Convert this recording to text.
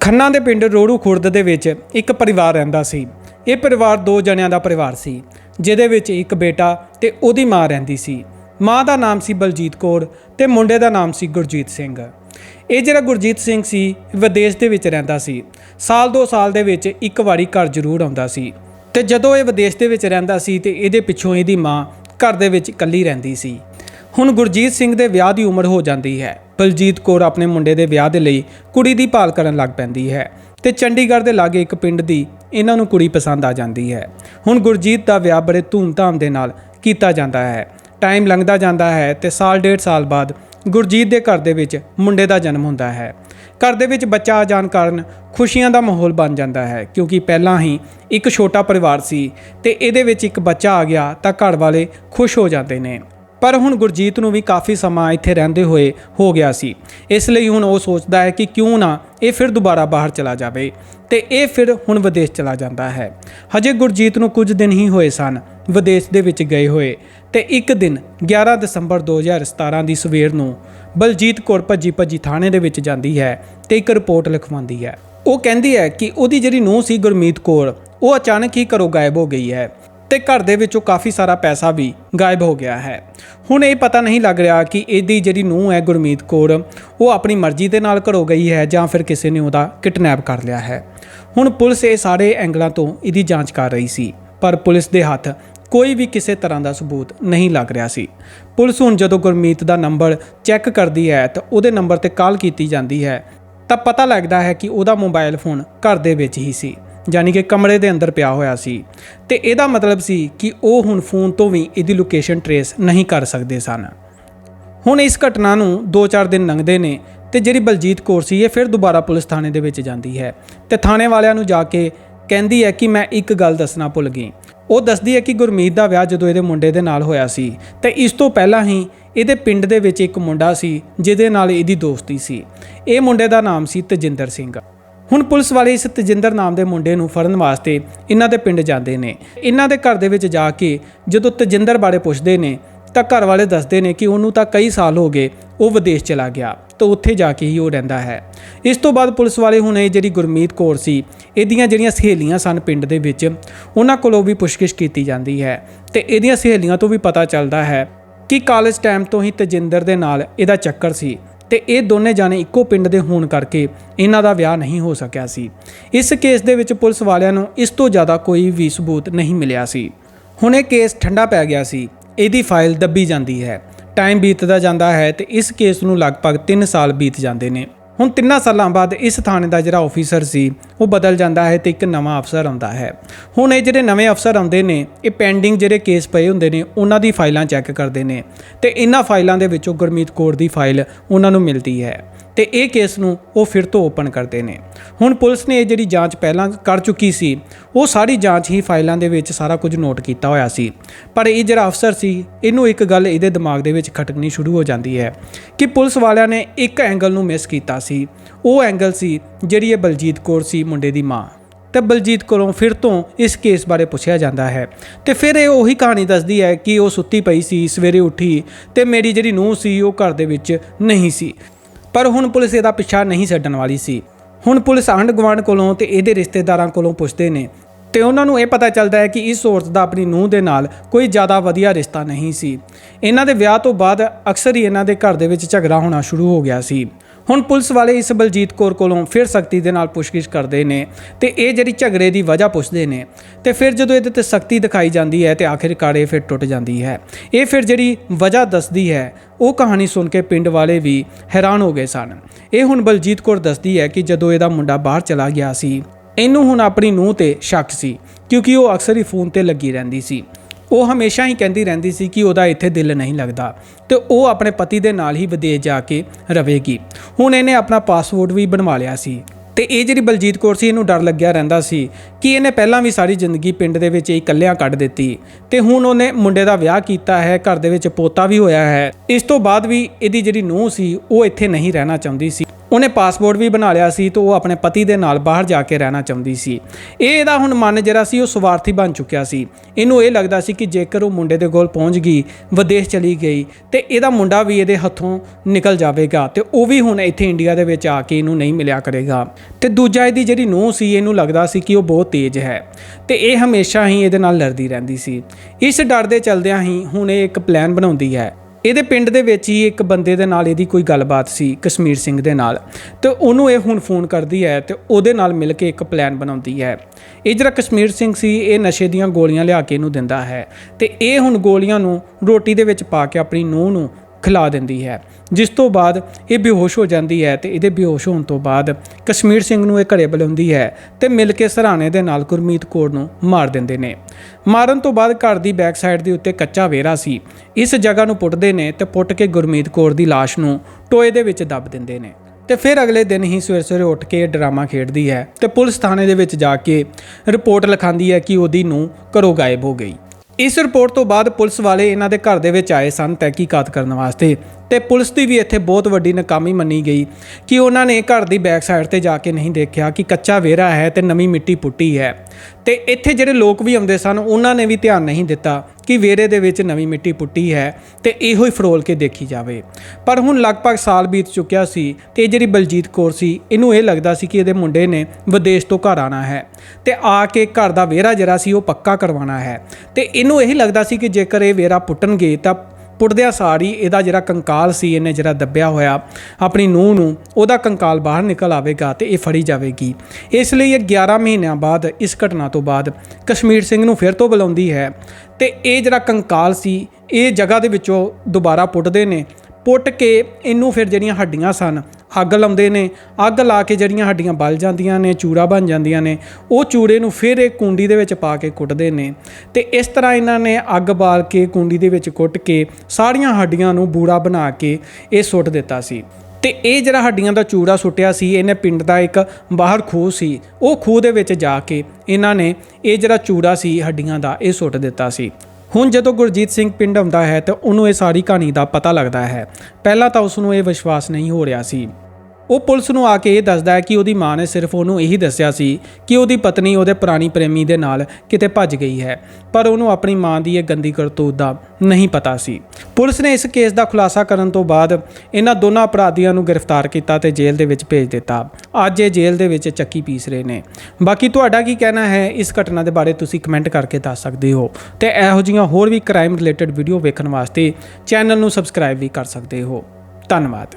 ਖੰਨਾ ਦੇ ਪਿੰਡ ਰੋੜੂ ਖੁਰਦ ਦੇ ਵਿੱਚ ਇੱਕ ਪਰਿਵਾਰ ਰਹਿੰਦਾ ਸੀ। ਇਹ ਪਰਿਵਾਰ ਦੋ ਜਣਿਆਂ ਦਾ ਪਰਿਵਾਰ ਸੀ, ਜਿਹਦੇ ਵਿੱਚ ਇੱਕ ਬੇਟਾ ਤੇ ਉਹਦੀ ਮਾਂ ਰਹਿੰਦੀ ਸੀ। ਮਾਂ ਦਾ ਨਾਮ ਸੀ ਬਲਜੀਤ ਕੌਰ ਤੇ ਮੁੰਡੇ ਦਾ ਨਾਮ ਸੀ ਗੁਰਜੀਤ ਸਿੰਘ। ਇਹ ਜਿਹੜਾ ਗੁਰਜੀਤ ਸਿੰਘ ਸੀ, ਵਿਦੇਸ਼ ਦੇ ਵਿੱਚ ਰਹਿੰਦਾ ਸੀ। ਸਾਲ ਦੋ ਸਾਲ ਦੇ ਵਿੱਚ ਇੱਕ ਵਾਰੀ ਘਰ ਜ਼ਰੂਰ ਆਉਂਦਾ ਸੀ ਤੇ ਜਦੋਂ ਇਹ ਵਿਦੇਸ਼ ਦੇ ਵਿੱਚ ਰਹਿੰਦਾ ਸੀ ਤੇ ਇਹਦੇ ਪਿੱਛੋਂ ਇਹਦੀ ਮਾਂ ਘਰ ਦੇ ਵਿੱਚ ਇਕੱਲੀ ਰਹਿੰਦੀ ਸੀ। ਹੁਣ ਗੁਰਜੀਤ ਸਿੰਘ ਦੇ ਵਿਆਹ ਦੀ ਉਮਰ ਹੋ ਜਾਂਦੀ ਹੈ। ਬਲਜੀਤ ਕੌਰ ਆਪਣੇ ਮੁੰਡੇ ਦੇ ਵਿਆਹ ਦੇ ਲਈ ਕੁੜੀ ਦੀ ਭਾਲ ਕਰਨ ਲੱਗ ਪੈਂਦੀ ਹੈ ਤੇ ਚੰਡੀਗੜ੍ਹ ਦੇ ਲਾਗੇ ਇੱਕ ਪਿੰਡ ਦੀ ਇਹਨਾਂ ਨੂੰ ਕੁੜੀ ਪਸੰਦ ਆ ਜਾਂਦੀ ਹੈ। ਹੁਣ ਗੁਰਜੀਤ ਦਾ ਵਿਆਹ ਬੜੇ ਧੂਮਧਾਮ ਦੇ ਨਾਲ ਕੀਤਾ ਜਾਂਦਾ ਹੈ। ਟਾਈਮ ਲੰਘਦਾ ਜਾਂਦਾ ਹੈ ਤੇ ਸਾਲ ਡੇਢ ਸਾਲ ਬਾਅਦ ਗੁਰਜੀਤ ਦੇ ਘਰ ਦੇ ਵਿੱਚ ਮੁੰਡੇ ਦਾ ਜਨਮ ਹੁੰਦਾ ਹੈ। ਘਰ ਦੇ ਵਿੱਚ ਬੱਚਾ ਆ ਜਾਣ ਕਾਰਨ ਖੁਸ਼ੀਆਂ ਦਾ ਮਾਹੌਲ ਬਣ ਜਾਂਦਾ ਹੈ ਕਿਉਂਕਿ ਪਹਿਲਾਂ ਹੀ ਇੱਕ ਛੋਟਾ ਪਰਿਵਾਰ ਸੀ ਤੇ ਇਹਦੇ ਵਿੱਚ ਇੱਕ ਬੱਚਾ ਆ ਗਿਆ ਤਾਂ ਘਰ ਵਾਲੇ ਖੁਸ਼ ਹੋ ਜਾਂਦੇ ਨੇ। ਪਰ ਹੁਣ ਗੁਰਜੀਤ ਨੂੰ ਵੀ ਕਾਫੀ ਸਮਾਂ ਇੱਥੇ ਰਹਿੰਦੇ ਹੋਏ ਹੋ ਗਿਆ ਸੀ। ਇਸ ਲਈ ਹੁਣ ਉਹ ਸੋਚਦਾ ਹੈ ਕਿ ਕਿਉਂ ਨਾ ਇਹ ਫਿਰ ਦੁਬਾਰਾ ਬਾਹਰ ਚਲਾ ਜਾਵੇ ਤੇ ਇਹ ਫਿਰ ਹੁਣ ਵਿਦੇਸ਼ ਚਲਾ ਜਾਂਦਾ ਹੈ। ਹਜੇ ਗੁਰਜੀਤ ਨੂੰ ਕੁਝ ਦਿਨ ਹੀ ਹੋਏ ਸਨ, ਵਿਦੇਸ਼ ਦੇ ਵਿੱਚ ਗਏ ਹੋਏ ਤੇ ਇੱਕ ਦਿਨ 11 ਦਸੰਬਰ 2017 ਦੀ ਸਵੇਰ ਨੂੰ ਬਲਜੀਤ ਕੌਰ ਭੱਜੀ ਭੱਜੀ ਥਾਣੇ ਦੇ ਵਿੱਚ ਜਾਂਦੀ ਹੈ ਤੇ ਇੱਕ ਰਿਪੋਰਟ ਲਿਖਵਾਉਂਦੀ ਹੈ। ਉਹ ਕਹਿੰਦੀ ਹੈ ਕਿ ਉਹਦੀ ਜਿਹੜੀ ਨੂੰਹ ਸੀ ਗੁਰਮੀਤ ਕੌਰ, ਉਹ ਅਚਾਨਕ ਹੀ ਘਰੋਂ ਗਾਇਬ ਹੋ ਗਈ ਹੈ। ਤੇ ਘਰ ਦੇ ਵਿੱਚੋਂ ਕਾਫੀ ਸਾਰਾ ਪੈਸਾ ਵੀ ਗਾਇਬ ਹੋ ਗਿਆ ਹੈ। ਹੁਣ ਇਹ ਪਤਾ ਨਹੀਂ ਲੱਗ ਰਿਹਾ ਕਿ ਇਹਦੀ ਜਿਹੜੀ ਨੂੰਹ ਹੈ ਗੁਰਮੀਤ ਕੌਰ, ਉਹ ਆਪਣੀ ਮਰਜ਼ੀ ਦੇ ਨਾਲ ਘਰੋਂ ਗਈ ਹੈ ਜਾਂ ਫਿਰ ਕਿਸੇ ਨੇ ਉਹਦਾ ਕਿਡਨੈਪ ਕਰ ਲਿਆ ਹੈ। ਹੁਣ ਪੁਲਿਸ ਇਹ ਸਾਰੇ ਐਂਗਲਾਂ ਤੋਂ ਇਹਦੀ ਜਾਂਚ ਕਰ ਰਹੀ ਸੀ, ਪਰ ਪੁਲਿਸ ਦੇ ਹੱਥ ਕੋਈ ਵੀ ਕਿਸੇ ਤਰ੍ਹਾਂ ਦਾ ਸਬੂਤ ਨਹੀਂ ਲੱਗ ਰਿਹਾ ਸੀ। ਪੁਲਿਸ ਹੁਣ ਜਦੋਂ ਗੁਰਮੀਤ ਦਾ ਨੰਬਰ ਚੈੱਕ ਕਰਦੀ ਹੈ ਤਾਂ ਉਹਦੇ ਨੰਬਰ ਤੇ ਕਾਲ ਕੀਤੀ ਜਾਂਦੀ ਹੈ, ਤਾਂ ਪਤਾ ਲੱਗਦਾ ਹੈ ਕਿ ਉਹਦਾ ਮੋਬਾਈਲ ਫੋਨ ਘਰ ਦੇ ਵਿੱਚ ਹੀ ਸੀ। ਯਾਨੀ ਕਿ ਕਮਰੇ ਦੇ ਅੰਦਰ ਪਿਆ ਹੋਇਆ ਸੀ। ਤੇ ਇਹਦਾ ਮਤਲਬ ਸੀ ਕਿ ਉਹ ਹੁਣ ਫੋਨ ਤੋਂ ਵੀ ਇਹਦੀ ਲੋਕੇਸ਼ਨ ਟਰੇਸ ਨਹੀਂ ਕਰ ਸਕਦੇ ਸਨ। ਹੁਣ ਇਸ ਘਟਨਾ ਨੂੰ 2-4 ਦਿਨ ਲੰਘਦੇ ਨੇ ਤੇ ਜਿਹੜੀ ਬਲਜੀਤ ਕੌਰ ਸੀ ਇਹ ਫਿਰ ਦੁਬਾਰਾ ਪੁਲਿਸ ਥਾਣੇ ਦੇ ਵਿੱਚ ਜਾਂਦੀ ਹੈ। ਤੇ ਥਾਣੇ ਵਾਲਿਆਂ ਨੂੰ ਜਾ ਕੇ ਕਹਿੰਦੀ ਹੈ ਕਿ ਮੈਂ ਇੱਕ ਗੱਲ ਦੱਸਣਾ ਭੁੱਲ ਗਈ। ਉਹ ਦੱਸਦੀ ਹੈ ਕਿ ਗੁਰਮੀਤ ਦਾ ਵਿਆਹ ਜਦੋਂ ਇਹਦੇ ਮੁੰਡੇ ਦੇ ਨਾਲ ਹੋਇਆ ਸੀ, ਤੇ ਇਸ ਤੋਂ ਪਹਿਲਾਂ ਹੀ ਇਹਦੇ ਪਿੰਡ ਦੇ ਵਿੱਚ ਇੱਕ ਮੁੰਡਾ ਸੀ ਜਿਹਦੇ ਨਾਲ ਇਹਦੀ ਦੋਸਤੀ ਸੀ। ਇਹ ਮੁੰਡੇ ਦਾ ਨਾਮ ਸੀ ਤਜਿੰਦਰ ਸਿੰਘ। ਹੁਣ ਪੁਲਿਸ ਵਾਲੇ ਇਸ ਤਜਿੰਦਰ ਨਾਮ ਦੇ ਮੁੰਡੇ ਨੂੰ ਫੜਨ ਵਾਸਤੇ ਇਹਨਾਂ ਦੇ ਪਿੰਡ ਜਾਂਦੇ ਨੇ। ਇਹਨਾਂ ਦੇ ਘਰ ਦੇ ਵਿੱਚ ਜਾ ਕੇ ਜਦੋਂ ਤਜਿੰਦਰ ਬਾਰੇ ਪੁੱਛਦੇ ਨੇ, ਤਾਂ ਘਰ ਵਾਲੇ ਦੱਸਦੇ ਨੇ ਕਿ ਉਹਨੂੰ ਤਾਂ ਕਈ ਸਾਲ ਹੋ ਗਏ, ਉਹ ਵਿਦੇਸ਼ ਚਲਾ ਗਿਆ, ਤਾਂ ਉੱਥੇ ਜਾ ਕੇ ਹੀ ਉਹ ਰਹਿੰਦਾ ਹੈ। ਇਸ ਤੋਂ ਬਾਅਦ ਪੁਲਿਸ ਵਾਲੇ ਹੁਣ ਇਹ ਜਿਹੜੀ ਗੁਰਮੀਤ ਕੌਰ ਸੀ, ਇਹਦੀਆਂ ਜਿਹੜੀਆਂ ਸਹੇਲੀਆਂ ਸਨ ਪਿੰਡ ਦੇ ਵਿੱਚ, ਉਹਨਾਂ ਕੋਲੋਂ ਵੀ ਪੁੱਛਗਿੱਛ ਕੀਤੀ ਜਾਂਦੀ ਹੈ। ਤੇ ਇਹਦੀਆਂ ਸਹੇਲੀਆਂ ਤੋਂ ਵੀ ਪਤਾ ਚੱਲਦਾ ਹੈ ਕਿ ਕਾਲਜ ਟਾਈਮ ਤੋਂ ਹੀ ਤਜਿੰਦਰ ਦੇ ਨਾਲ ਇਹਦਾ ਚੱਕਰ ਸੀ। ਤੇ ਇਹ ਦੋਨੇ ਜਾਣੇ ਇੱਕੋ ਪਿੰਡ ਦੇ ਹੋਣ ਕਰਕੇ ਇਹਨਾਂ ਦਾ ਵਿਆਹ ਨਹੀਂ ਹੋ ਸਕਿਆ ਸੀ। ਇਸ ਕੇਸ ਦੇ ਵਿੱਚ ਪੁਲਿਸ ਵਾਲਿਆਂ ਨੂੰ ਇਸ ਤੋਂ ਜ਼ਿਆਦਾ ਕੋਈ ਵੀ ਸਬੂਤ ਨਹੀਂ ਮਿਲਿਆ ਸੀ। ਹੁਣ ਇਹ ਕੇਸ ਠੰਡਾ ਪੈ ਗਿਆ ਸੀ। ਇਹਦੀ ਫਾਈਲ ਦੱਬੀ ਜਾਂਦੀ ਹੈ। ਟਾਈਮ ਬੀਤਦਾ ਜਾਂਦਾ ਹੈ ਤੇ ਇਸ ਕੇਸ ਨੂੰ ਲਗਭਗ 3 ਸਾਲ ਬੀਤ ਜਾਂਦੇ ਨੇ। ਹੁਣ ਤਿੰਨਾਂ ਸਾਲਾਂ ਬਾਅਦ ਇਸ ਥਾਣੇ ਦਾ ਜਿਹੜਾ ਆਫੀਸਰ ਸੀ, ਉਹ ਬਦਲ ਜਾਂਦਾ ਹੈ ਤੇ ਇੱਕ ਨਵਾਂ ਅਫਸਰ ਆਉਂਦਾ ਹੈ। ਹੁਣ ਇਹ ਜਿਹੜੇ ਨਵੇਂ ਅਫਸਰ ਆਉਂਦੇ ਨੇ, ਇਹ ਪੈਂਡਿੰਗ ਜਿਹੜੇ ਕੇਸ ਪਏ ਹੁੰਦੇ ਨੇ, ਉਹਨਾਂ ਦੀ ਫਾਈਲਾਂ ਚੈੱਕ ਕਰਦੇ ਨੇ ਤੇ ਇਹਨਾਂ ਫਾਈਲਾਂ ਦੇ ਵਿੱਚੋਂ ਗੁਰਮੀਤ ਕੌਰ ਦੀ ਫਾਈਲ ਉਹਨਾਂ ਨੂੰ ਮਿਲਦੀ ਹੈ। ਤੇ ਇਹ ਕੇਸ ਨੂੰ ਉਹ ਫਿਰ ਤੋਂ ਓਪਨ ਕਰਦੇ ਨੇ। ਹੁਣ ਪੁਲਿਸ ਨੇ ਇਹ ਜਿਹੜੀ ਜਾਂਚ ਪਹਿਲਾਂ ਕਰ ਚੁੱਕੀ ਸੀ, ਉਹ ਸਾਰੀ ਜਾਂਚ ਹੀ ਫਾਈਲਾਂ ਦੇ ਵਿੱਚ ਸਾਰਾ ਕੁਝ ਨੋਟ ਕੀਤਾ ਹੋਇਆ ਸੀ। ਪਰ ਇਹ ਜਿਹੜਾ ਅਫਸਰ ਸੀ, ਇਹਨੂੰ ਇੱਕ ਗੱਲ ਇਹਦੇ ਦਿਮਾਗ ਦੇ ਵਿੱਚ ਖਟਕਣੀ ਸ਼ੁਰੂ ਹੋ ਜਾਂਦੀ ਹੈ ਕਿ ਪੁਲਿਸ ਵਾਲਿਆਂ ਨੇ ਇੱਕ ਐਂਗਲ ਨੂੰ ਮਿਸ ਕੀਤਾ ਸੀ। ਉਹ ਐਂਗਲ ਸੀ ਜਿਹੜੀ ਇਹ ਬਲਜੀਤ ਕੌਰ ਸੀ ਮੁੰਡੇ ਦੀ ਮਾਂ। ਤੇ ਬਲਜੀਤ ਕੋਲੋਂ ਫਿਰ ਤੋਂ ਇਸ ਕੇਸ ਬਾਰੇ ਪੁੱਛਿਆ ਜਾਂਦਾ ਹੈ। ਤੇ ਫਿਰ ਇਹ ਉਹੀ ਕਹਾਣੀ ਦੱਸਦੀ ਹੈ ਕਿ ਉਹ ਸੁੱਤੀ ਪਈ ਸੀ, ਸਵੇਰੇ ਉੱਠੀ ਤੇ ਮੇਰੀ ਜਿਹੜੀ ਨੂੰਹ ਸੀ ਉਹ ਘਰ ਦੇ ਵਿੱਚ ਨਹੀਂ ਸੀ। ਪਰ ਹੁਣ ਪੁਲਿਸ ਇਹਦਾ ਪਿੱਛਾ ਨਹੀਂ ਛੱਡਣ ਵਾਲੀ ਸੀ। ਹੁਣ ਪੁਲਿਸ ਆਂਢ ਗੁਆਂਢ ਕੋਲੋਂ ਤੇ ਇਹਦੇ ਰਿਸ਼ਤੇਦਾਰਾਂ ਕੋਲੋਂ ਪੁੱਛਦੇ ਨੇ ਤੇ ਉਹਨਾਂ ਨੂੰ ਇਹ ਪਤਾ ਚੱਲਦਾ ਹੈ ਕਿ ਇਸ ਔਰਤ ਦਾ ਆਪਣੀ ਨੂੰਹ ਦੇ ਨਾਲ ਕੋਈ ਜ਼ਿਆਦਾ ਵਧੀਆ ਰਿਸ਼ਤਾ ਨਹੀਂ ਸੀ। ਇਹਨਾਂ ਦੇ ਵਿਆਹ ਤੋਂ ਬਾਅਦ ਅਕਸਰ ਹੀ ਇਹਨਾਂ ਦੇ ਘਰ ਦੇ ਵਿੱਚ ਝਗੜਾ ਹੋਣਾ ਸ਼ੁਰੂ ਹੋ ਗਿਆ ਸੀ। ਹੁਣ ਪੁਲਿਸ ਵਾਲੇ ਇਸ ਬਲਜੀਤ ਕੌਰ ਕੋਲੋਂ ਫਿਰ ਸਖਤੀ ਦੇ ਨਾਲ ਪੁੱਛਗਿੱਛ ਕਰਦੇ ਨੇ ਤੇ ਇਹ ਜਿਹੜੀ ਝਗੜੇ ਦੀ ਵਜ੍ਹਾ ਪੁੱਛਦੇ ਨੇ ਤੇ ਫਿਰ ਜਦੋਂ ਇਹਦੇ ਤੇ ਸਖਤੀ ਦਿਖਾਈ ਜਾਂਦੀ ਹੈ ਤੇ ਆਖਿਰਕਾਰ ਇਹ ਫਿਰ ਟੁੱਟ ਜਾਂਦੀ ਹੈ। ਇਹ ਫਿਰ ਜਿਹੜੀ ਵਜ੍ਹਾ ਦੱਸਦੀ ਹੈ, ਉਹ ਕਹਾਣੀ ਸੁਣ ਕੇ ਪਿੰਡ ਵਾਲੇ ਵੀ ਹੈਰਾਨ ਹੋ ਗਏ ਸਨ। ਇਹ ਹੁਣ ਬਲਜੀਤ ਕੌਰ ਦੱਸਦੀ ਹੈ ਕਿ ਜਦੋਂ ਇਹਦਾ ਮੁੰਡਾ ਬਾਹਰ ਚਲਾ ਗਿਆ ਸੀ, ਇਹਨੂੰ ਹੁਣ ਆਪਣੀ ਨੂੰਹ ਤੇ ਸ਼ੱਕ ਸੀ, ਕਿਉਂਕਿ ਉਹ ਅਕਸਰ ਹੀ ਫੋਨ ਤੇ ਲੱਗੀ ਰਹਿੰਦੀ ਸੀ। ਉਹ ਹਮੇਸ਼ਾ ਹੀ ਕਹਿੰਦੀ ਰਹਿੰਦੀ ਸੀ ਕਿ ਉਹਦਾ ਇੱਥੇ ਦਿਲ ਨਹੀਂ ਲੱਗਦਾ ਤੇ ਉਹ ਆਪਣੇ ਪਤੀ ਦੇ ਨਾਲ ਹੀ ਵਿਦੇਸ਼ ਜਾ ਕੇ ਰਵੇਗੀ ਹੁਣ ਇਹਨੇ ਆਪਣਾ ਪਾਸਪੋਰਟ ਵੀ ਬਣਵਾ ਲਿਆ ਸੀ ਤੇ ਇਹ ਜਿਹੜੀ ਬਲਜੀਤ ਕੌਰ ਸੀ, ਇਹਨੂੰ ਡਰ ਲੱਗਿਆ ਰਹਿੰਦਾ ਸੀ ਕਿ ਇਹਨੇ ਪਹਿਲਾਂ ਵੀ ਸਾਰੀ ਜ਼ਿੰਦਗੀ ਪਿੰਡ ਦੇ ਵਿੱਚ ਹੀ ਇਕੱਲਿਆਂ ਕੱਢ ਦਿੱਤੀ ਤੇ ਹੁਣ ਉਹਨੇ ਮੁੰਡੇ ਦਾ ਵਿਆਹ ਕੀਤਾ ਹੈ, ਘਰ ਦੇ ਵਿੱਚ ਪੋਤਾ ਵੀ ਹੋਇਆ ਹੈ। ਇਸ ਤੋਂ ਬਾਅਦ ਵੀ ਇਹਦੀ ਜਿਹੜੀ ਨੂੰਹ ਸੀ, ਉਹ ਇੱਥੇ ਨਹੀਂ ਰਹਿਣਾ ਚਾਹੁੰਦੀ ਸੀ। ਉਹਨੇ ਪਾਸਪੋਰਟ ਵੀ ਬਣਾ ਲਿਆ ਸੀ ਤੇ ਉਹ ਆਪਣੇ ਪਤੀ ਦੇ ਨਾਲ ਬਾਹਰ ਜਾ ਕੇ ਰਹਿਣਾ ਚਾਹੁੰਦੀ ਸੀ। ਇਹ ਇਹਦਾ ਹੁਣ ਮਨ ਜਿਹੜਾ ਸੀ ਉਹ ਸਵਾਰਥੀ ਬਣ ਚੁੱਕਿਆ ਸੀ। ਇਹਨੂੰ ਇਹ ਲੱਗਦਾ ਸੀ ਕਿ ਜੇਕਰ ਉਹ ਮੁੰਡੇ ਦੇ ਕੋਲ ਪਹੁੰਚ ਗਈ, ਵਿਦੇਸ਼ ਚਲੀ ਗਈ, ਤੇ ਇਹਦਾ ਮੁੰਡਾ ਵੀ ਇਹਦੇ ਹੱਥੋਂ ਨਿਕਲ ਜਾਵੇਗਾ ਤੇ ਉਹ ਵੀ ਹੁਣ ਇੱਥੇ ਇੰਡੀਆ ਦੇ ਵਿੱਚ ਆ ਕੇ ਇਹਨੂੰ ਨਹੀਂ ਮਿਲਿਆ ਕਰੇਗਾ। ਤੇ ਦੂਜਾ ਇਹਦੀ ਜਿਹੜੀ ਨੂੰਹ ਸੀ, ਇਹਨੂੰ ਲੱਗਦਾ ਸੀ ਕਿ ਉਹ ਬਹੁਤ ਤੇਜ਼ ਹੈ ਤੇ ਇਹ ਹਮੇਸ਼ਾ ਹੀ ਇਹਦੇ ਨਾਲ ਲੜਦੀ ਰਹਿੰਦੀ ਸੀ। ਇਸ ਡਰ ਦੇ ਚਲਦਿਆਂ ਹੀ ਹੁਣ ਇਹ ਇੱਕ ਪਲਾਨ ਬਣਾਉਂਦੀ ਹੈ ਇਹਦੇ ਪਿੰਡ ਦੇ ਵਿੱਚ ਹੀ ਇੱਕ ਬੰਦੇ ਦੇ ਨਾਲ ਇਹਦੀ ਕੋਈ ਗੱਲਬਾਤ ਸੀ, ਕਸ਼ਮੀਰ ਸਿੰਘ ਦੇ ਨਾਲ। ਤੇ ਉਹਨੂੰ ਇਹ ਹੁਣ ਫੋਨ ਕਰਦੀ ਹੈ ਤੇ ਉਹਦੇ ਨਾਲ ਮਿਲ ਕੇ ਇੱਕ ਪਲਾਨ ਬਣਾਉਂਦੀ ਹੈ। ਇਹ ਜਿਹੜਾ ਕਸ਼ਮੀਰ ਸਿੰਘ ਸੀ, ਇਹ ਨਸ਼ੇ ਦੀਆਂ ਗੋਲੀਆਂ ਲਿਆ ਕੇ ਇਹਨੂੰ ਦਿੰਦਾ ਹੈ। ਤੇ ਇਹ ਹੁਣ ਗੋਲੀਆਂ ਨੂੰ ਰੋਟੀ ਦੇ ਵਿੱਚ ਪਾ ਕੇ ਆਪਣੀ ਨੂੰਹ ਨੂੰ ਖਿਲਾ ਦਿੰਦੀ ਹੈ। ਜਿਸ ਤੋਂ ਬਾਅਦ ਇਹ ਬੇਹੋਸ਼ ਹੋ ਜਾਂਦੀ ਹੈ ਤੇ ਇਹਦੇ ਬੇਹੋਸ਼ ਹੋਣ ਤੋਂ ਬਾਅਦ ਕਸ਼ਮੀਰ ਸਿੰਘ ਨੂੰ ਇਹ ਘਰੇ ਬੁਲਾਉਂਦੀ ਹੈ ਤੇ ਮਿਲ ਕੇ ਸਰਾਣੇ ਦੇ ਨਾਲ ਗੁਰਮੀਤ ਕੌਰ ਨੂੰ ਮਾਰ ਦਿੰਦੇ ਨੇ। ਮਾਰਨ ਤੋਂ ਬਾਅਦ ਘਰ ਦੀ ਬੈਕ ਸਾਈਡ ਦੇ ਉੱਤੇ ਕੱਚਾ ਵੇਰਾ ਸੀ। ਇਸ ਜਗ੍ਹਾ ਨੂੰ ਪੁੱਟਦੇ ਨੇ ਤੇ ਪੁੱਟ ਕੇ ਗੁਰਮੀਤ ਕੌਰ ਦੀ ਲਾਸ਼ ਨੂੰ ਟੋਏ ਦੇ ਵਿੱਚ ਦੱਬ ਦਿੰਦੇ ਨੇ। ਤੇ ਫਿਰ ਅਗਲੇ ਦਿਨ ਹੀ ਸਵੇਰ ਸਵੇਰੇ ਉੱਠ ਕੇ ਇਹ ਡਰਾਮਾ ਖੇਡਦੀ ਹੈ ਤੇ ਪੁਲਿਸ ਥਾਣੇ ਦੇ ਵਿੱਚ ਜਾ ਕੇ ਰਿਪੋਰਟ ਲਿਖਾਉਂਦੀ ਹੈ ਕਿ ਉਹਦੀ ਨੂੰ ਘਰੋਂ ਗਾਇਬ ਹੋ ਗਈ। ਇਸ ਰਿਪੋਰਟ ਤੋਂ ਬਾਅਦ ਪੁਲਿਸ ਵਾਲੇ ਇਹਨਾਂ ਦੇ ਘਰ ਦੇ ਵਿੱਚ ਆਏ ਸਨ ਤਹਿਕੀਕਾਤ ਕਰਨ ਵਾਸਤੇ ਤੇ ਪੁਲਿਸ ਦੀ ਵੀ ਇੱਥੇ ਬਹੁਤ ਵੱਡੀ ਨਾਕਾਮੀ ਮੰਨੀ ਗਈ ਕਿ ਉਹਨਾਂ ਨੇ ਘਰ ਦੀ ਬੈਕ ਸਾਈਡ ਤੇ ਜਾ ਕੇ ਨਹੀਂ ਦੇਖਿਆ ਕਿ ਕੱਚਾ ਵੇਰਾ ਹੈ ਤੇ ਨਵੀਂ ਮਿੱਟੀ ਪੁੱਟੀ ਹੈ। ਤੇ ਇੱਥੇ ਜਿਹੜੇ ਲੋਕ ਵੀ ਆਉਂਦੇ ਸਨ, ਉਹਨਾਂ ਨੇ ਵੀ ਧਿਆਨ ਨਹੀਂ ਦਿੱਤਾ ਕਿ ਵੇਰੇ ਦੇ ਵਿੱਚ ਨਵੀਂ ਮਿੱਟੀ ਪੁੱਟੀ ਹੈ ਤੇ ਇਹੋ ਹੀ ਫਰੋਲ ਕੇ ਦੇਖੀ ਜਾਵੇ। ਪਰ ਹੁਣ ਲਗਭਗ ਸਾਲ ਬੀਤ ਚੁੱਕਿਆ ਸੀ ਤੇ ਇਹ ਜਿਹੜੀ ਬਲਜੀਤ ਕੌਰ ਸੀ, ਇਹਨੂੰ ਇਹ ਲੱਗਦਾ ਸੀ ਕਿ ਇਹਦੇ ਮੁੰਡੇ ਨੇ ਵਿਦੇਸ਼ ਤੋਂ ਘਰ ਆਣਾ ਹੈ ਤੇ ਆ ਕੇ ਘਰ ਦਾ ਵੇਰਾ ਜਿਹੜਾ ਸੀ, ਉਹ ਪੱਕਾ ਕਰਵਾਉਣਾ ਹੈ ਤੇ ਇਹਨੂੰ ਇਹ ਲੱਗਦਾ ਸੀ ਕਿ ਜੇਕਰ ਇਹ ਵੇਰਾ ਪੁੱਟਣਗੇ ਤਾਂ ਪੁੱਟਦਿਆਂ ਸਾਰ ਹੀ ਇਹਦਾ ਜਿਹੜਾ ਕੰਕਾਲ ਸੀ, ਇਹਨੇ ਜਿਹੜਾ ਦੱਬਿਆ ਹੋਇਆ ਆਪਣੀ ਨੂੰਹ ਨੂੰ, ਉਹਦਾ ਕੰਕਾਲ ਬਾਹਰ ਨਿਕਲ ਆਵੇਗਾ ਤੇ ਇਹ ਫੜੀ ਜਾਵੇਗੀ। ਇਸ ਲਈ ਇਹ 11 ਮਹੀਨਿਆਂ ਬਾਅਦ, ਇਸ ਘਟਨਾ ਤੋਂ ਬਾਅਦ ਕਸ਼ਮੀਰ ਸਿੰਘ ਨੂੰ ਫਿਰ ਤੋਂ ਬੁਲਾਉਂਦੀ ਹੈ ਤੇ ਇਹ ਜਿਹੜਾ ਕੰਕਾਲ ਸੀ, ਇਹ ਜਗ੍ਹਾ ਦੇ ਵਿੱਚੋਂ ਦੁਬਾਰਾ ਪੁੱਟਦੇ ਨੇ। ਪੁੱਟ ਕੇ ਇਹਨੂੰ ਫਿਰ ਜਿਹੜੀਆਂ ਹੱਡੀਆਂ ਸਨ ਅੱਗ ਲਾਉਂਦੇ ਨੇ। ਅੱਗ ਲਾ ਕੇ ਜਿਹੜੀਆਂ ਹੱਡੀਆਂ ਬਲ ਜਾਂਦੀਆਂ ਨੇ, ਚੂੜਾ ਬਣ ਜਾਂਦੀਆਂ ਨੇ, ਉਹ ਚੂੜੇ ਨੂੰ ਫਿਰ ਇਹ ਕੁੰਡੀ ਦੇ ਵਿੱਚ ਪਾ ਕੇ ਕੁੱਟਦੇ ਨੇ। ਤੇ ਇਸ ਤਰ੍ਹਾਂ ਇਹਨਾਂ ਨੇ ਅੱਗ ਬਾਲ ਕੇ ਕੁੰਡੀ ਦੇ ਵਿੱਚ ਕੁੱਟ ਕੇ ਸਾਰੀਆਂ ਹੱਡੀਆਂ ਨੂੰ ਬੂਰਾ ਬਣਾ ਕੇ ਇਹ ਸੁੱਟ ਦਿੱਤਾ ਸੀ। ਤੇ ਇਹ ਜਿਹੜਾ ਹੱਡੀਆਂ ਦਾ ਚੂੜਾ ਸੁੱਟਿਆ ਸੀ, ਇਹਨੇ ਪਿੰਡ ਦਾ ਇੱਕ ਬਾਹਰ ਖੂਹ ਸੀ। ਉਹ ਖੂਹ ਦੇ ਵਿੱਚ ਜਾ ਕੇ ਇਹਨਾਂ ਨੇ ਇਹ ਜਿਹੜਾ ਚੂੜਾ ਸੀ ਹੱਡੀਆਂ ਦਾ, ਇਹ ਸੁੱਟ ਦਿੱਤਾ ਸੀ। ਹੁਣ ਜਦੋਂ ਗੁਰਜੀਤ ਸਿੰਘ ਪਿੰਡ ਆਉਂਦਾ ਹੈ ਤਾਂ ਉਹਨੂੰ ਇਹ ਸਾਰੀ ਕਹਾਣੀ ਦਾ ਪਤਾ ਲੱਗਦਾ ਹੈ। ਪਹਿਲਾਂ ਤਾਂ ਉਸ ਨੂੰ ਇਹ ਵਿਸ਼ਵਾਸ ਨਹੀਂ ਹੋ ਰਿਹਾ ਸੀ। ਉਹ ਪੁਲਿਸ ਨੂੰ ਆ ਕੇ ਇਹ ਦੱਸਦਾ ਹੈ ਕਿ ਉਹਦੀ ਮਾਂ ਨੇ ਸਿਰਫ ਉਹਨੂੰ ਇਹੀ ਦੱਸਿਆ ਸੀ ਕਿ ਉਹਦੀ ਪਤਨੀ ਉਹਦੇ ਪੁਰਾਣੀ ਪ੍ਰੇਮੀ ਦੇ ਨਾਲ ਕਿਤੇ ਭੱਜ ਗਈ ਹੈ, ਪਰ ਉਹਨੂੰ ਆਪਣੀ ਮਾਂ ਦੀ ਇਹ ਗੰਦੀ ਕਰਤੂਤ ਦਾ ਨਹੀਂ ਪਤਾ ਸੀ। ਪੁਲਿਸ ਨੇ ਇਸ ਕੇਸ ਦਾ ਖੁਲਾਸਾ ਕਰਨ ਤੋਂ ਬਾਅਦ ਇਹਨਾਂ ਦੋਨਾਂ ਅਪਰਾਧੀਆਂ ਨੂੰ ਗ੍ਰਿਫਤਾਰ ਕੀਤਾ ਤੇ ਜੇਲ੍ਹ ਦੇ ਵਿੱਚ ਭੇਜ ਦਿੱਤਾ। ਅੱਜ ਇਹ ਜੇਲ੍ਹ ਦੇ ਵਿੱਚ ਚੱਕੀ ਪੀਸ ਰਹੇ ਨੇ। ਬਾਕੀ ਤੁਹਾਡਾ ਕੀ ਕਹਿਣਾ ਹੈ? ਇਸ ਘਟਨਾ ਦੇ ਬਾਰੇ ਤੁਸੀਂ ਕਮੈਂਟ ਕਰਕੇ ਦੱਸ ਸਕਦੇ ਹੋ। ਤੇ ਇਹੋ ਜਿਹੀਆਂ ਹੋਰ ਵੀ ਕ੍ਰਾਈਮ ਰਿਲੇਟਡ ਵੀਡੀਓ ਵੇਖਣ ਵਾਸਤੇ ਚੈਨਲ ਨੂੰ ਸਬਸਕ੍ਰਾਈਬ ਵੀ ਕਰ ਸਕਦੇ ਹੋ। ਧੰਨਵਾਦ।